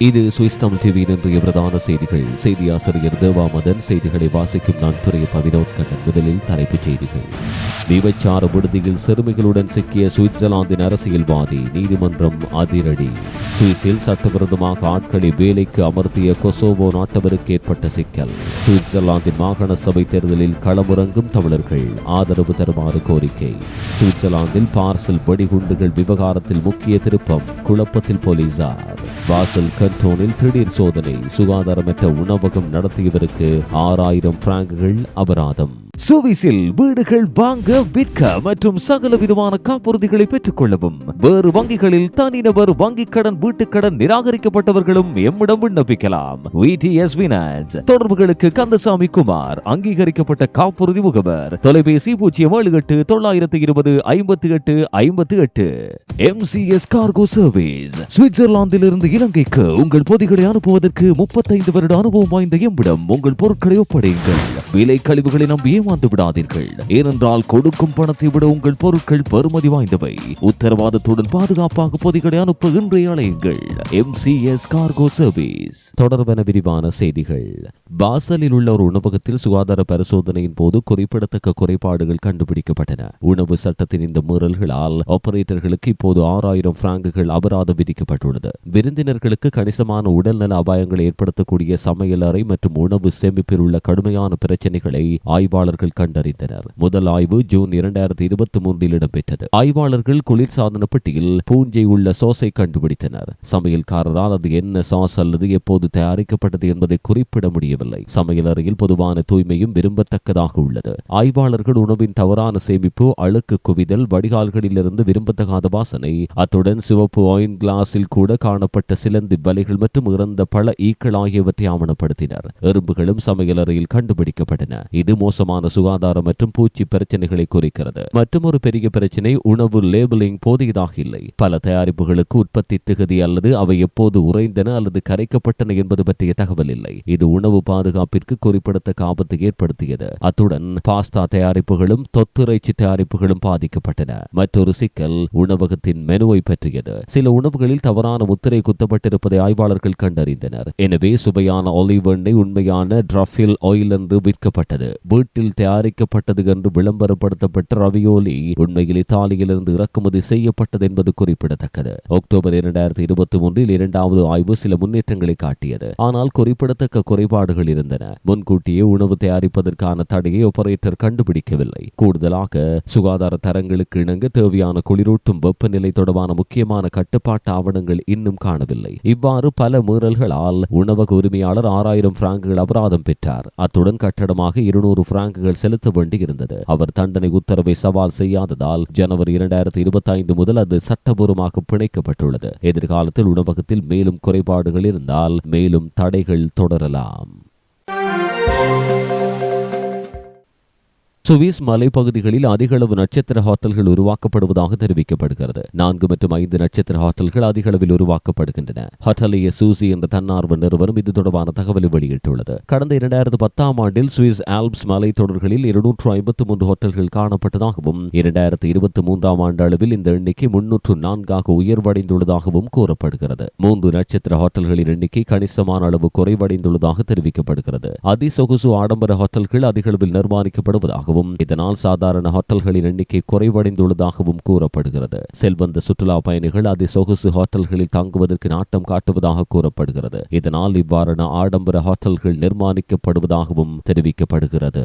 இது சுவிஸ் தமிழ் டிவியின் இன்றைய பிரதான செய்திகள். செய்தி ஆசிரியர் தேவாமதன் செய்திகளை வாசிக்கும் நான் துறை பவினோத் கண்ணன். முதலில் தலைப்புச் செய்திகள். விபச்சார விடுதியில் சிறுமிகளுடன் சிக்கிய சுவிட்சர்லாந்தின் அரசியல்வாதி நீதிமன்றம் அதிரடி. சுவிஸில் சட்டவிரோதமாக ஆட்களை வேலைக்கு அமர்த்திய கொசோவோ நாட்டவருக்கு ஏற்பட்ட சிக்கல். சுவிட்சர்லாந்தின் மாகாண சபை தேர்தலில் களமிறங்கும் தமிழர்கள் ஆதரவு தருமாறு கோரிக்கை. சுவிட்சர்லாந்தில் பார்சல் வெடிகுண்டுகள் விவகாரத்தில் முக்கிய திருப்பம் குழப்பத்தில் போலீசார். வாசல் கண்டோனில் திடீர் சோதனை சுகாதாரமற்ற உணவகம் நடத்தியவருக்கு ஆறாயிரம் பிராங்குகள் அபராதம். சுவிசில் வீடுகள் வாங்க விற்க மற்றும் சகல விதமான காப்புறுதிகளை பெற்றுக் கொள்ளவும் வேறு வங்கிகளில் தனிநபர் வங்கிக் கடன் வீட்டுக் கடன் நிராகரிக்கப்பட்டவர்களும் எம்மிடம் விண்ணப்பிக்கலாம். தொடர்புகளுக்கு கந்தசாமி குமார் அங்கீகரிக்கப்பட்ட காப்புறுதி முகவர். தொலைபேசி பூஜ்ஜியம் ஏழு எட்டு தொள்ளாயிரத்து இருபது ஐம்பத்தி எட்டு ஐம்பத்தி எட்டு எம்சிஎஸ் கார்கோ சர்வீஸ் சுவிட்சர்லாந்திலிருந்து இலங்கைக்கு உங்கள் பொதிகளை அனுப்புவதற்கு முப்பத்தைந்து வருட அனுபவம் வாய்ந்த எம்மிடம் உங்கள் பொருட்களை ஒப்படையுங்கள். விலை கழிவுகளை நம்பி ஏமாந்து விடாதீர்கள். ஏனென்றால் கொடுக்கும் பணத்தை விட உங்கள் பொருட்கள் பெறுமதி வாய்ந்தவை. உத்தரவாதத்துடன் பாதுகாப்பாக பொதிகளை அனுப்ப இன்றைய அழையுங்கள் எம்சிஎஸ் கார்கோ சர்வீஸ் தொடர்பென விரிவான செய்திகள். பாசலில் உள்ள ஒரு உணவகத்தில் சுகாதார பரிசோதனையின் போது குறிப்பிடத்தக்க குறைபாடுகள் கண்டுபிடிக்கப்பட்டன. உணவு சட்டத்தின் இந்த மீறல்களால் ஆபரேட்டர்களுக்கு இப்போது ஆறாயிரம் பிராங்குகள் அபராதம் விதிக்கப்பட்டுள்ளது. விருந்தினர்களுக்கு கணிசமான உடல்நல அபாயங்களை ஏற்படுத்தக்கூடிய சமையல் அறை மற்றும் உணவு சேமிப்பில் உள்ள கடுமையான பிரச்சனைகளை ஆய்வாளர்கள் கண்டறிந்தனர். முதல் ஆய்வு ஜூன் இரண்டாயிரத்தி இருபத்தி மூன்றில் இடம்பெற்றது. ஆய்வாளர்கள் குளிர்சாதன பெட்டியில் பூஞ்சை உள்ள சோஸை கண்டுபிடித்தனர். சமையல்காரரால் அது என்ன சாஸ் அல்லது எப்போது தயாரிக்கப்பட்டது என்பதை குறிப்பிட முடியவில்லை. சமையல் அறையில் பொதுவான தூய்மையும் விரும்பத்தக்கதாக உள்ளது. ஆய்வாளர்கள் உணவின் தவறான சேமிப்பு அழுக்கு குவிதல் வடிகால்களிலிருந்து விரும்பத்தகாத வாசனை அத்துடன் சிவப்பு ஒயின் கிளாஸில் கூட காணப்பட்ட சிலந்தி வலைகள் மற்றும் இறந்த பல ஈக்கள் ஆகியவற்றை ஆவணப்படுத்தினர். எறும்புகளும் சமையல் அறையில் கண்டுபிடிக்கப்பட்டன இது மோசமான சுகாதாரம் மற்றும் பூச்சி பிரச்சனைகளை குறிக்கிறது. மற்றும் ஒரு பெரிய பிரச்சனை உணவு லேபிளிங் போதியதாக இல்லை. பல தயாரிப்புகளுக்கு உற்பத்தி திகதி அல்லது அவை எப்போது உறைந்தன அல்லது கரைக்கப்பட்டன என்பது பற்றிய தகவல் இல்லை. இது உணவு பாதுகாப்பிற்கு குறிப்பிடத்தக்க ஆபத்தை ஏற்படுத்தியது. அத்துடன் பாஸ்தா தயாரிப்புகளும் தொத்துறைச்சி தயாரிப்புகளும் பாதிக்கப்பட்டன. மற்றொரு சிக்கல் உணவகத்தின் மெனுவை பற்றியது. சில உணவுகளில் தவறான முத்திரை குத்தப்பட்டிருப்பதை ஆய்வாளர்கள் கண்டறிந்தனர். எனவே சுவையான ஒலிவ் எண்ணெய் உண்மையான டிரஃபில் ஆயில் என்று விற்கப்பட்டது வீட்டில் தயாரிக்கப்பட்டது என்று விளம்பரப்படுத்தப்பட்ட ரவியோலி உண்மையில் இத்தாலியிலிருந்து இறக்குமதி செய்யப்பட்டது என்பது குறிப்பிடத்தக்கது. அக்டோபர் இரண்டாயிரத்தி இருபத்தி மூன்றில் இரண்டாவது ஆய்வு சில முன்னேற்றங்களை காட்டியது. ஆனால் குறிப்பிடத்தக்க குறைபாடுகள் இருந்தன. முன்கூட்டியே உணவு தயாரிப்பதற்கான தடையை ஆபரேட்டர் கண்டுபிடிக்கவில்லை. கூடுதலாக சுகாதார தரங்களுக்கு இணங்க தேவையான குளிரூட்டும் வெப்பநிலை தொடர்பான முக்கியமான கட்டுப்பாட்டு ஆவணங்கள் இன்னும் காணவில்லை. இவ்வாறு பல மீறல்களால் உணவக உரிமையாளர் ஆறாயிரம் பிராங்குகள் அபராதம் பெற்றார். அத்துடன் கட்டடமாக இருநூறு பிராங்குகள் செலுத்த வேண்டியிருந்தது. அவர் தண்டனை உத்தரவை சவால் செய்யாததால் ஜனவரி இரண்டாயிரத்தி இருபத்தி ஐந்து முதல் அது சட்டபூர்வமாக பிணைக்கப்பட்டுள்ளது. எதிர்காலத்தில் உணவகத்தில் மேலும் குறைபாடுகள் இருந்தால் மேலும் தடைகள் தொடரலாம். சுவிஸ் மலைப்பகுதிகளில் அதிக அளவு நட்சத்திர ஹோட்டல்கள் உருவாக்கப்படுவதாக தெரிவிக்கப்படுகிறது. நான்கு மற்றும் ஐந்து நட்சத்திர ஹோட்டல்கள் அதிக அளவில் உருவாக்கப்படுகின்றன. ஹோட்டலிய சூசி என்ற தன்னார்வ நிறுவனம் இது தொடர்பான தகவலை வெளியிட்டுள்ளது. கடந்த இரண்டாயிரத்து பத்தாம் ஆண்டில் சுவிஸ் ஆல்ப்ஸ் மலைத்தொடர்களில் இருநூற்று ஐம்பத்து மூன்று ஹோட்டல்கள் காணப்பட்டதாகவும் இரண்டாயிரத்து இருபத்தி மூன்றாம் ஆண்டு அளவில் இந்த எண்ணிக்கை முன்னூற்று நான்காக உயர்வடைந்துள்ளதாகவும் கூறப்படுகிறது. மூன்று நட்சத்திர ஹோட்டல்களின் எண்ணிக்கை கணிசமான அளவு குறைவடைந்துள்ளதாக தெரிவிக்கப்படுகிறது. அதிசொகுசு ஆடம்பர ஹோட்டல்கள் அதிக அளவில் நிர்மாணிக்கப்படுவதாகவும் இதனால் சாதாரண ஹோட்டல்களின் எண்ணிக்கை குறைவடைந்துள்ளதாகவும் கூறப்படுகிறது. செல்வந்த சுற்றுலா பயணிகள் அதிசொகுசு ஹோட்டல்களில் தங்குவதற்கு நாட்டம் காட்டுவதாக கூறப்படுகிறது. இதனால் இவ்வாறான ஆடம்பர ஹோட்டல்கள் நிர்மாணிக்கப்படுவதாகவும் தெரிவிக்கப்படுகிறது.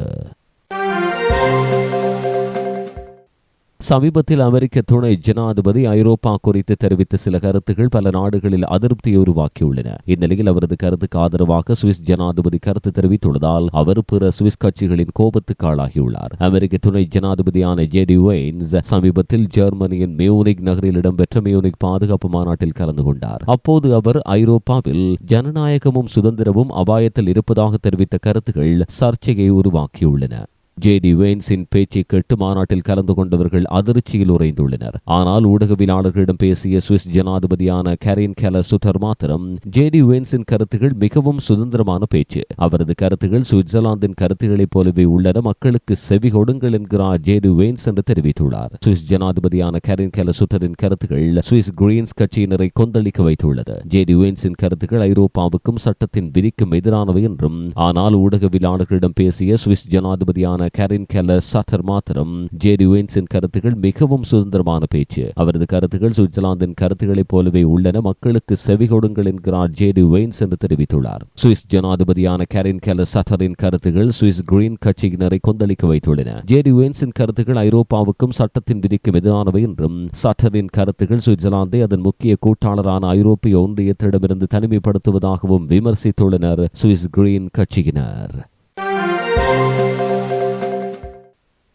சமீபத்தில் அமெரிக்க துணை ஜனாதிபதி ஐரோப்பா குறித்து தெரிவித்த சில கருத்துகள் பல நாடுகளில் அதிருப்தியை உருவாக்கியுள்ளன. இந்நிலையில் அவரது கருத்துக்கு ஆதரவாக சுவிஸ் ஜனாதிபதி கருத்து தெரிவித்துள்ளதால் அவர் பிற சுவிஸ் கட்சிகளின் கோபத்துக்கு ஆளாகியுள்ளார். அமெரிக்க துணை ஜனாதிபதியான ஜேடி வெயின்ஸ் சமீபத்தில் ஜெர்மனியின் மியூனிக் நகரில் இடம்பெற்ற மியூனிக் பாதுகாப்பு மாநாட்டில் கலந்து கொண்டார். அப்போது அவர் ஐரோப்பாவில் ஜனநாயகமும் சுதந்திரமும் அபாயத்தில் இருப்பதாக தெரிவித்த கருத்துகள் சர்ச்சையை உருவாக்கியுள்ளன. ஜே டி வெயின்ஸின் பேச்சை கேட்டு மாநாட்டில் கலந்து கொண்டவர்கள் அதிர்ச்சியில் உறைந்துள்ளனர். ஆனால் ஊடகவியலாளர்களிடம் பேசிய சுவிஸ் ஜனாதிபதியான கரீன் கெல சுட்டர் மாத்திரம் ஜே டி வெயின்ஸின் கருத்துகள் மிகவும் சுதந்திரமான பேச்சு. அவரது கருத்துகள் சுவிட்சர்லாந்தின் கருத்துக்களைப் போலவே உள்ளன. மக்களுக்கு செவி கொடுங்கள் என்கிறார் ஜே டி வெயின்ஸ் என்று தெரிவித்துள்ளார். சுவிஸ் ஜனாதிபதியான கரீன் கெல சுட்டரின் கருத்துகள் சுவிஸ் கிரீன்ஸ் கட்சியினரை கொந்தளிக்க வைத்துள்ளது. ஜே டி வெயின்ஸின் கருத்துகள் ஐரோப்பாவுக்கும் சட்டத்தின் விதிக்கும் எதிரானவை என்றும் ஆனால் ஊடகவியலாளர்களிடம் பேசிய சுவிஸ் ஜனாதிபதியான கரின் கெல்லர் சட்டர் மாத்திரம் ஜேடி வெயின்ஸின் கருத்துக்கள் மிகவும் சுதந்திரமான பேச்சு. அவரது கருத்துக்கள் சுவிட்சர்லாந்தின் கருத்துக்களைப் போலவே உள்ளன. மக்களுக்கு செவி கொடுங்கள் என்கிறார் ஜேடி வெயின்ஸ் என்று தெரிவித்துள்ளார். சுவிஸ் ஜனாதிபதியான கரின் கெல்லர் சட்டரின் கருத்துக்கள் சுவிஸ் கிரீன் கட்சியினரை கொந்தளிக்க வைத்துள்ளன. ஜேடி வெயின்ஸின் கருத்துக்கள் ஐரோப்பாவுக்கும் சட்டத்தின் விதிக்கும் எதிரானவை என்றும் சட்டரின் கருத்துக்கள் சுவிட்சர்லாந்தை அதன் முக்கிய கூட்டாளரான ஐரோப்பிய ஒன்றியத்திடமிருந்து தனிமைப்படுத்துவதாகவும் விமர்சித்துள்ளனர் சுவிஸ் கிரீன் கட்சியினர்.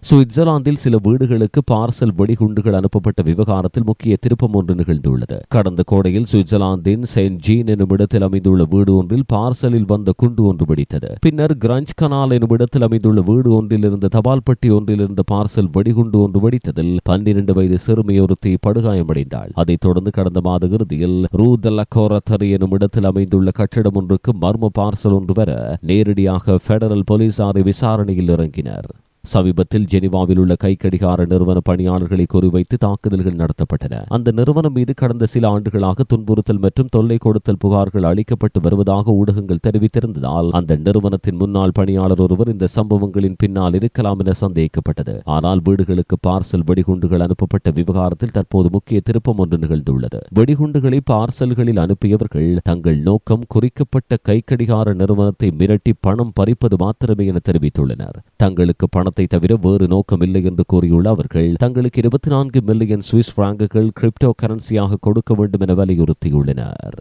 சுவிட்சர்லாந்தில் சில வீடுகளுக்கு பார்சல் வெடிகுண்டுகள் அனுப்பப்பட்ட விவகாரத்தில் முக்கிய திருப்பம் ஒன்று நிகழ்ந்துள்ளது. கடந்த கோடையில் சுவிட்சர்லாந்தின் செயின்ட் ஜீன் எனும் இடத்தில் அமைந்துள்ள வீடு ஒன்றில் பார்சலில் வந்த குண்டு ஒன்று வெடித்தது. பின்னர் கிரஞ்ச் கனால் எனும் இடத்தில் அமைந்துள்ள வீடு ஒன்றில் இருந்த தபால் பெட்டி ஒன்றில் இருந்த பார்சல் வெடிகுண்டு ஒன்று வெடித்ததில் பன்னிரண்டு வயது சிறுமியொருத்தி படுகாயமடைந்தாள். அதைத் தொடர்ந்து கடந்த மாத இறுதியில் ரூதலக்கோரத்தரி எனும் இடத்தில் அமைந்துள்ள கட்டிடம் ஒன்றுக்கு மர்ம பார்சல் ஒன்று வர நேரடியாக பெடரல் போலீசாரை விசாரணையில் இறங்கினர். சமீபத்தில் ஜெனிவாவில் உள்ள கைக்கடிகார நிறுவன பணியாளர்களை குறிவைத்து தாக்குதல்கள் நடத்தப்பட்டன. அந்த நிறுவனம் மீது கடந்த சில ஆண்டுகளாக துன்புறுத்தல் மற்றும் தொல்லை கொடுத்தல் புகார்கள் அளிக்கப்பட்டு வருவதாக ஊடகங்கள் தெரிவித்திருந்ததால் அந்த நிறுவனத்தின் முன்னாள் பணியாளர் ஒருவர் இந்த சம்பவங்களின் பின்னால் இருக்கலாம் என சந்தேகிக்கப்பட்டது ஆனால் வீடுகளுக்கு பார்சல் வெடிகுண்டுகள் அனுப்பப்பட்ட விவகாரத்தில் தற்போது முக்கிய திருப்பம் ஒன்று நிகழ்ந்துள்ளது. வெடிகுண்டுகளை பார்சல்களில் அனுப்பியவர்கள் தங்கள் நோக்கம் குறிக்கப்பட்ட கைக்கடிகார நிறுவனத்தை மிரட்டி பணம் பறிப்பது மாத்திரமே என தெரிவித்துள்ளனர். தங்களுக்கு பணத்தை தவிர வேறு நோக்கம் இல்லை என்று கூறியுள்ள அவர்கள் தங்களுக்கு இருபத்தி நான்கு மில்லியன் சுவிஸ் பிராங்குகள் கிரிப்டோ கரன்சியாக கொடுக்க வேண்டும் என வலியுறுத்தியுள்ளனர்.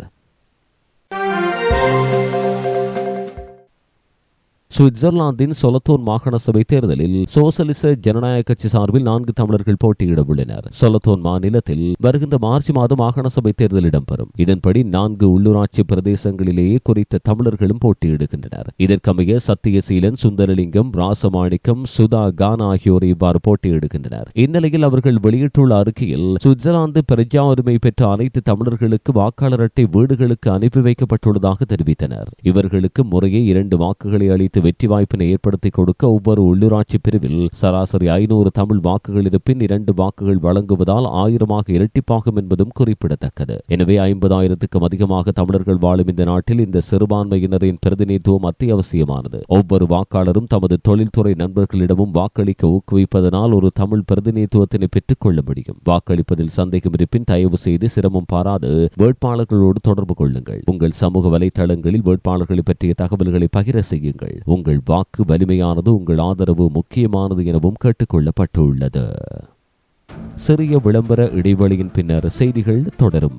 சுவிட்சர்லாந்தின் சொலத்தோன் மாகாண சபை தேர்தலில் சோசலிச ஜனநாயக கட்சி சார்பில் நான்கு தமிழர்கள் போட்டியிட உள்ளனர். சொலத்தோன் மாநிலத்தில் வருகின்ற மார்ச் மாதம் மாகாண சபை தேர்தல் இடம்பெறும். இதன்படி நான்கு உள்ளூராட்சி பிரதேசங்களிலேயே குறித்த தமிழர்களும் போட்டியிடுகின்றனர். இதற்கமைய சத்தியசீலன் சுந்தரலிங்கம் ராசமாணிக்கம் சுதா கான் ஆகியோர் இவ்வாறு போட்டியிடுகின்றனர். இந்நிலையில் அவர்கள் வெளியிட்டுள்ள அறிக்கையில் சுவிட்சர்லாந்து பிரஜா உரிமை பெற்ற அனைத்து தமிழர்களுக்கு வாக்காளர் அட்டை வீடுகளுக்கு அனுப்பி வைக்கப்பட்டுள்ளதாக தெரிவித்தனர். இவர்களுக்கு முறையே இரண்டு வாக்குகளை அளித்து வெற்றி வாய்ப்பினை ஏற்படுத்தி கொடுக்க ஒவ்வொரு உள்ளூராட்சி பிரிவில் சராசரி ஐநூறு தமிழ் வாக்குகள் இருப்பின் இரண்டு வாக்குகள் வழங்குவதால் ஆயிரமாக இரட்டிப்பாகும் என்பதும் குறிப்பிடத்தக்கது. எனவே ஐம்பதாயிரத்துக்கும் அதிகமாக தமிழர்கள் வாழும் இந்த நாட்டில் இந்த சிறுபான்மையினரின் பிரதிநிதித்துவம் அத்தியாவசியமானது. ஒவ்வொரு வாக்காளரும் தமது தொழில்துறை நண்பர்களிடமும் வாக்களிக்க ஊக்குவிப்பதனால் ஒரு தமிழ் பிரதிநிதித்துவத்தினை பெற்றுக் கொள்ள முடியும். வாக்களிப்பதில் சந்தேகம் இருப்பின் தயவு செய்து சிரமம் பாராது வேட்பாளர்களோடு தொடர்பு கொள்ளுங்கள். உங்கள் சமூக வலைதளங்களில் வேட்பாளர்களை பற்றிய தகவல்களை பகிர செய்யுங்கள். உங்கள் வாக்கு வலிமையானது உங்கள் ஆதரவு முக்கியமானது எனவும் கேட்டுக்கொள்ளப்பட்டுள்ளது. சிறிய விளம்பர இடைவெளியின் பின்னர் செய்திகள் தொடரும்.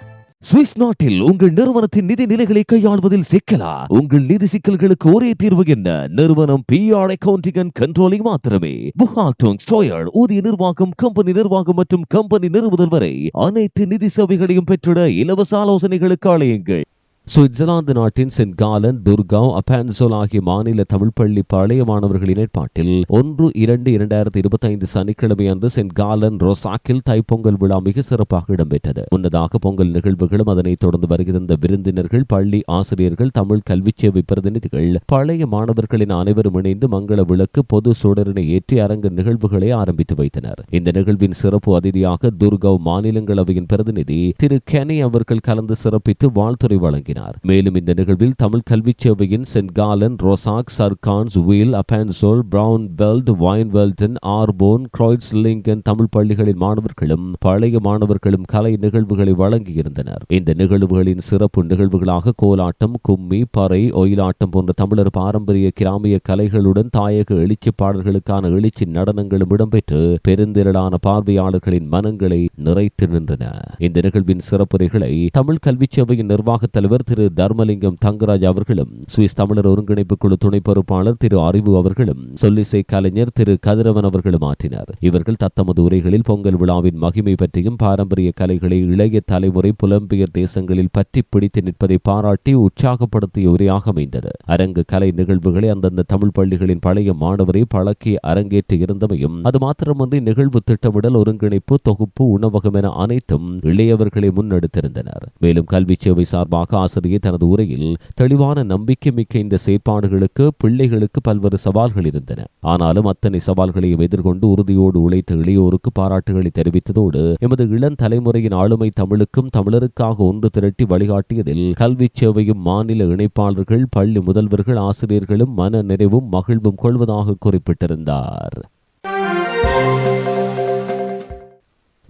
சுவிஸ் நாட்டில் உங்கள் நிறுவனத்தின் நிதி நிலைகளை கையாள்வதில் சிக்கலா? உங்கள் நிதி சிக்கல்களுக்கு ஒரே தீர்வு என்ன? நிறுவனம் பிஆர் அக்கவுண்டிங் அண்ட் கண்ட்ரோலிங் மாத்திரமே. புகாட்டோங் ஸ்டோயர் ஊதிய நிர்வாகம் கம்பெனி நிர்வாகம் மற்றும் கம்பெனி நிறுவுதல் வரை அனைத்து நிதி சேவைகளையும் பெற்றிட இலவச ஆலோசனைகளுக்கு அழையுங்கள். சுவிட்சர்லாந்து நாட்டின் சென்ட் காலன் துர்காவ் அபான்சோல் ஆகிய மாநில தமிழ் பள்ளி பழைய மாணவர்களின் ஏற்பாட்டில் ஒன்று இரண்டு இரண்டாயிரத்தி இருபத்தி ஐந்து சனிக்கிழமை அன்று சென்ட் காலன் ரொசாக்கில் தைப்பொங்கல் விழா மிக சிறப்பாக இடம்பெற்றது. முன்னதாக பொங்கல் நிகழ்வுகளும் அதனைத் தொடர்ந்து வருகிற விருந்தினர்கள் பள்ளி ஆசிரியர்கள் தமிழ் கல்வி சேவை பிரதிநிதிகள் பழைய மாணவர்களின் அனைவரும் இணைந்து மங்கள விளக்கு பொது சுடரினை ஏற்றி அரங்கு நிகழ்வுகளை ஆரம்பித்து வைத்தனர். இந்த நிகழ்வின் சிறப்பு அதிதியாக துர்காவ் மாநிலங்களவையின் பிரதிநிதி திரு கெனி அவர்கள் கலந்து சிறப்பித்து வாழ்த்துறை வழங்கினார். வழங்கினார் மேலும் இந்த நிகழ்வில் தமிழ் கல்விச் சேவையின் Saint Gallen Rorschach Sargans Wil Appenzell brown belt Weinfelden Arbon Kreuzlingen Tamil பள்ளிகளின் மாணவர்களும் பழைய மாணவர்களும் கலை நிகழ்வுகளை வழங்கியிருந்தனர். இந்த நிகழ்வுகளின் சிறப்பு நிகழ்வுகளாக கோலாட்டம் கும்மி பறை ஒயிலாட்டம் போன்ற தமிழர் பாரம்பரிய கிராமிய கலைகளுடன் தாயக எழுச்சி பாடல்களுக்கான எழுச்சி நடனங்களும் இடம்பெற்று பெருந்திரளான பார்வையாளர்களின் மனங்களை நிறைத்து நின்றன. இந்த நிகழ்வின் சிறப்புரைகளை தமிழ் கல்விச் சேவையின் நிர்வாகத் தலைவர் திரு தர்மலிங்கம் தங்கராஜ் அவர்களும் சுவிஸ் தமிழர் ஒருங்கிணைப்பு குழு துணை பொறுப்பாளர் திரு அறிவு அவர்களும் சொல்லிசை கலைஞர் திரு கதிரவன் அவர்களும் ஆற்றினர். இவர்கள் தத்தமது உரைகளில் பொங்கல் விழாவின் மகிமை பற்றியும் பாரம்பரிய கலைகளை இளைய தலைமுறை புலம்பெயர் தேசங்களில் பற்றி பிடித்து நிற்பதை பாராட்டி உற்சாகப்படுத்திய உரையாக அமைந்தது. அரங்கு கலை நிகழ்வுகளை அந்தந்த தமிழ் பள்ளிகளின் பழைய மாணவரை பழக்கி அரங்கேற்றி இருந்தமையும் அது மாத்திரமன்றி நிகழ்வு திட்டமிடல் ஒருங்கிணைப்பு தொகுப்பு உணவகம் என அனைத்தும் இளையவர்களை முன்னெடுத்திருந்தனர். மேலும் கல்வி சேவை சார்பாக ஆசிரியர் தனது உரையில் தெளிவான நம்பிக்கை மிக்க இந்த செயற்பாடுகளுக்கு பிள்ளைகளுக்கு பல்வேறு சவால்கள் இருந்தன. ஆனாலும் அத்தனை சவால்களையும் எதிர்கொண்டு உறுதியோடு உழைத்த இளையோருக்கு பாராட்டுகளை தெரிவித்ததோடு எமது இளம் தலைமுறையின் ஆளுமை தமிழுக்கும் தமிழருக்காக ஒன்று திரட்டி வழிகாட்டியதில் கல்வி சேவையும் மாநில இணைப்பாளர்கள் பள்ளி முதல்வர்கள் ஆசிரியர்களும் மன நிறைவும் மகிழ்வும் கொள்வதாக குறிப்பிட்டிருந்தார்.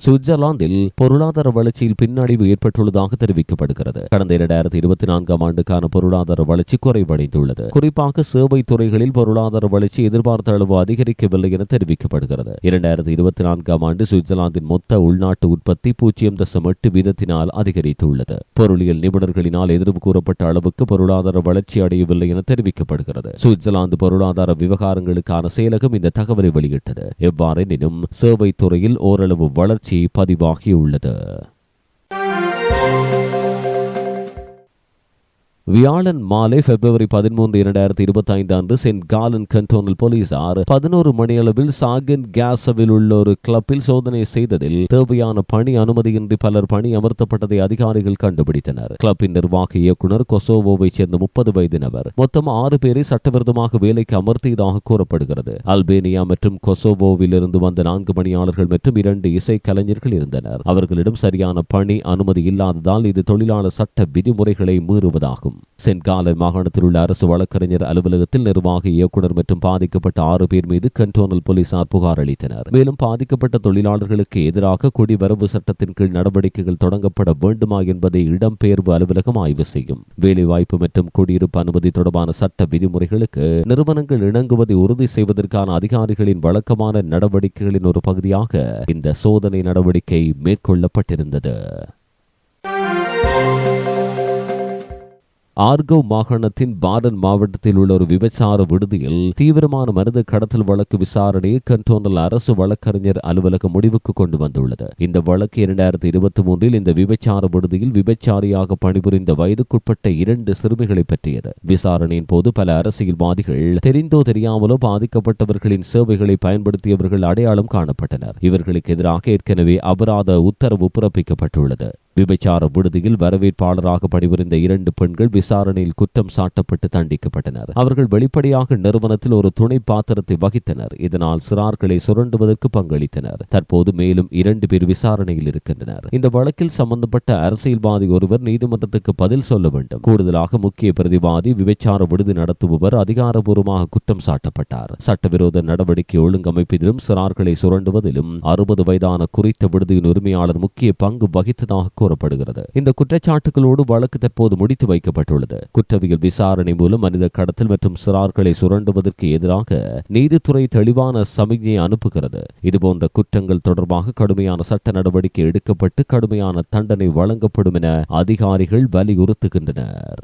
சுவிட்சர்லாந்தில் பொருளாதார வளர்ச்சியில் பின்னடைவு ஏற்பட்டுள்ளதாக தெரிவிக்கப்படுகிறது. கடந்த இரண்டாயிரத்தி இருபத்தி நான்காம் ஆண்டுக்கான பொருளாதார வளர்ச்சி குறைவடைந்துள்ளது. குறிப்பாக சேவை துறைகளில் பொருளாதார வளர்ச்சி எதிர்பார்த்த அளவு அதிகரிக்கவில்லை என தெரிவிக்கப்படுகிறது. இரண்டாயிரத்தி இருபத்தி நான்காம் ஆண்டு சுவிட்சர்லாந்தின் மொத்த உள்நாட்டு உற்பத்தி பூஜ்ஜியம் தசம் எட்டு வீதத்தினால் அதிகரித்துள்ளது. பொருளியல் நிபுணர்களினால் எதிர்ப்பு கூறப்பட்ட அளவுக்கு பொருளாதார வளர்ச்சி அடையவில்லை என தெரிவிக்கப்படுகிறது. சுவிட்சர்லாந்து பொருளாதார விவகாரங்களுக்கான செயலகம் இந்த தகவலை வெளியிட்டது. எவ்வாறெனினும் சேவை துறையில் ஓரளவு வளர்ச்சி பதிவாகியுள்ளது வியாழன் மாலை பிப்ரவரி பதிமூன்று இரண்டாயிரத்தி இருபத்தி ஐந்து அன்று சென்ட் காலன் கண்டோனல் போலீசார் பதினோரு மணியளவில் சாகன் கேசவில் உள்ள ஒரு கிளப்பில் சோதனை செய்ததில் தேவையான பணி அனுமதியின்றி பலர் பணி அமர்த்தப்பட்டதை அதிகாரிகள் கண்டுபிடித்தனர். கிளப்பின் நிர்வாக இயக்குனர் கொசோவோவை சேர்ந்த முப்பது வயது நபர் மொத்தம் ஆறு பேரை சட்டவிரோதமாக வேலைக்கு அமர்த்தியதாக கூறப்படுகிறது. அல்பேனியா மற்றும் கொசோவோவில் இருந்து வந்த நான்கு பணியாளர்கள் மற்றும் இரண்டு இசை கலைஞர்கள் இருந்தனர். அவர்களிடம் சரியான பணி அனுமதி இல்லாததால் இது தொழிலாளர் சட்ட விதிமுறைகளை மீறுவதாகும். சென்ட் மாகாணத்தில் உள்ள அரசு வழக்கறிஞர் அலுவலகத்தில் நிர்வாக இயக்குனர் மற்றும் பாதிக்கப்பட்ட ஆறு பேர் மீது கண்டோனல் போலீசார் புகார் அளித்தனர். மேலும் பாதிக்கப்பட்ட தொழிலாளர்களுக்கு எதிராக குடிவரவு சட்டத்தின் கீழ் நடவடிக்கைகள் தொடங்கப்பட வேண்டுமா என்பதை இடம்பெயர்வு அலுவலகம் ஆய்வு செய்யும். வேலைவாய்ப்பு மற்றும் குடியிருப்பு அனுமதி தொடர்பான சட்ட விதிமுறைகளுக்கு நிறுவனங்கள் இணங்குவதை உறுதி செய்வதற்கான அதிகாரிகளின் வழக்கமான நடவடிக்கைகளின் ஒரு பகுதியாக இந்த சோதனை நடவடிக்கை மேற்கொள்ளப்பட்டிருந்தது. ஆர்கவ் மாகாணத்தின் பாடன் மாவட்டத்தில் உள்ள ஒரு விபச்சார விடுதியில் தீவிரமான மனித கடத்தல் வழக்கு விசாரணையை கண்டோனல் அரசு வழக்கறிஞர் அலுவலகம் முடிவுக்கு கொண்டு வந்துள்ளது. இந்த வழக்கு இரண்டாயிரத்தி இருபத்தி மூன்றில் இந்த விபச்சார விடுதியில் விபச்சாரியாக பணிபுரிந்த வயதுக்குட்பட்ட இரண்டு சிறுமிகளை பற்றியது. விசாரணையின் போது பல அரசியல்வாதிகள் தெரிந்தோ தெரியாமலோ பாதிக்கப்பட்டவர்களின் சேவைகளை பயன்படுத்தியவர்கள் அடையாளம் காணப்பட்டனர். இவர்களுக்கு எதிராக ஏற்கனவே அபராத உத்தரவு பிறப்பிக்கப்பட்டுள்ளது. விபச்சார விடுதியில் வரவேற்பாளராக பணிபுரிந்த இரண்டு பெண்கள் விசாரணையில் குற்றம் சாட்டப்பட்டு தண்டிக்கப்பட்டனர். அவர்கள் வெளிப்படையாக நிறுவனத்தில் ஒரு துணை பாத்திரத்தை வகித்தனர். இதனால் சிறார்களை சுரண்டுவதற்கு பங்களித்தனர். தற்போது மேலும் இரண்டு பேர் விசாரணையில் இருக்கின்றனர். இந்த வழக்கில் சம்பந்தப்பட்ட அரசியல்வாதி ஒருவர் நீதிமன்றத்துக்கு பதில் சொல்ல வேண்டும். கூடுதலாக முக்கிய பிரதிவாதி விபச்சார விடுதி நடத்துபவர் அதிகாரபூர்வமாக குற்றம் சாட்டப்பட்டார். சட்டவிரோத நடவடிக்கை ஒழுங்கமைப்பதிலும் சிறார்களை சுரண்டுவதிலும் அறுபது வயதான குறித்த விடுதியின் உரிமையாளர் முக்கிய பங்கு வகித்ததாக கூறப்படுகிறது. இந்த குற்றச்சாட்டுகளோடு வழக்கு தற்போது முடித்து வைக்கப்பட்டுள்ளது. குற்றவியல் விசாரணை மூலம் மனித கடத்தல் மற்றும் சிறார்களை சுரண்டுவதற்கு எதிராக நீதித்துறை தெளிவான சமிக்ஞை அனுப்புகிறது. இதுபோன்ற குற்றங்கள் தொடர்பாக கடுமையான சட்ட நடவடிக்கை எடுக்கப்பட்டு கடுமையான தண்டனை வழங்கப்படும் என அதிகாரிகள் வலியுறுத்துகின்றனர்.